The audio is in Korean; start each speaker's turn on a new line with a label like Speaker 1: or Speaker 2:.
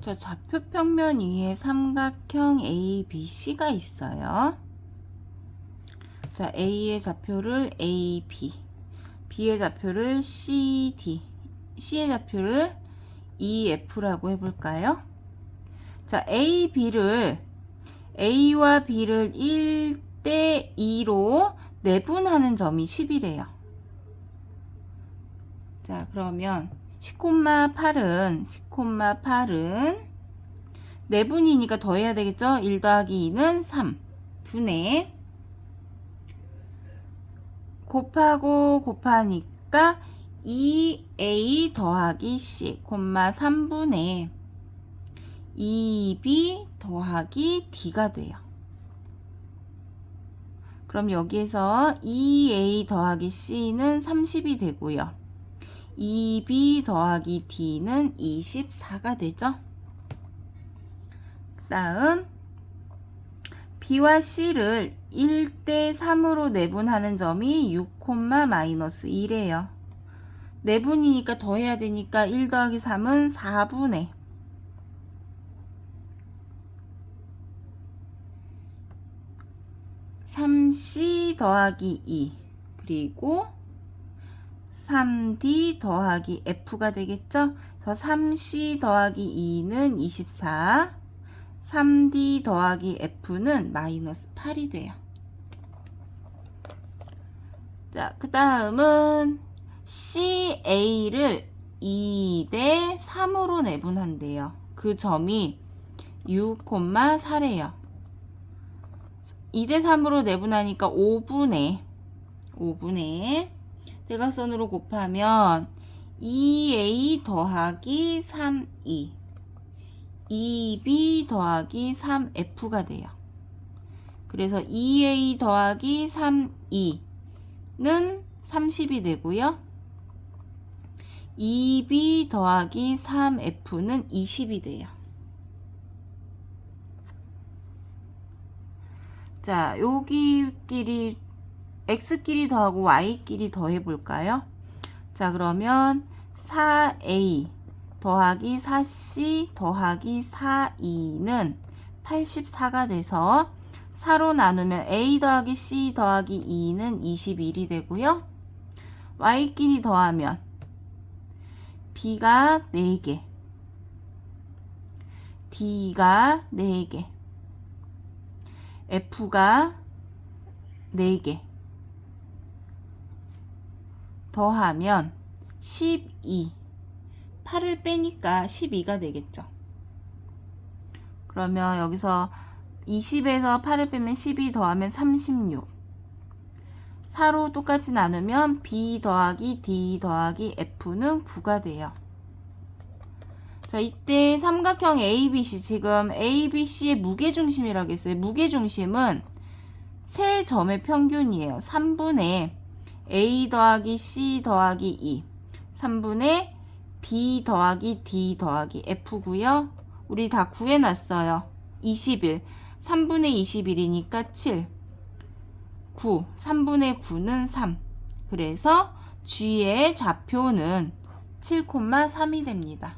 Speaker 1: 자, 좌표 평면 위에 삼각형 ABC가 있어요. 자, A의 좌표를 AB, B의 좌표를 CD, C의 좌표를 EF라고 해볼까요? 자, A, B를 A와 B를 1대 2로 내분하는 점이 10이래요. 자, 그러면 10,8은 10,8은 내분이니까 더해야 되겠죠? 1 더하기 2는 3 분의 곱하고 곱하니까 2a 더하기 c, 3분의 2b 더하기 d가 돼요. 그럼 여기에서 2a 더하기 c는 30이 되고요. 2b 더하기 d는 24가 되죠. 다음 b와 c를 1대 3으로 내분하는 점이 6, 마이너스 1이에요. 내분이니까 더해야 되니까 1 더하기 3은 4분의 3c 더하기 2 그리고 3d 더하기 f가 되겠죠? 그래서 3c 더하기 2는 24 3d 더하기 f는 마이너스 8이 돼요. 자, 그 다음은 CA를 2 대 3으로 내분한대요. 그 점이 6,4래요. 2대 3으로 내분하니까 5분의 5분의 대각선으로 곱하면 2a 더하기 3e 2b 더하기 3f가 돼요. 그래서 2a 더하기 3e는 30이 되고요. 2b 더하기 3f는 20이 돼요. 자, 여기끼리 x끼리 더하고 y끼리 더해 볼까요? 자, 그러면 4a 더하기 4c 더하기 4e는 84가 돼서 4로 나누면 a 더하기 c 더하기 2는 21이 되고요. y끼리 더하면 b가 4개, d가 4개, f가 4개 더하면 12 8을 빼니까 12가 되겠죠. 그러면 여기서 20에서 8을 빼면 12 더하면 36 4로 똑같이 나누면 b 더하기 d 더하기 f는 9가 돼요. 자, 이때 삼각형 ABC 지금 ABC의 무게중심이라고 했어요. 무게중심은 세 점의 평균이에요. 3분의 A 더하기 C 더하기 2 3분의 B 더하기 D 더하기 F고요. 우리 다 구해놨어요. 21 3분의 21이니까 7 9 3분의 9는 3 그래서 G의 좌표는 7,3이 됩니다.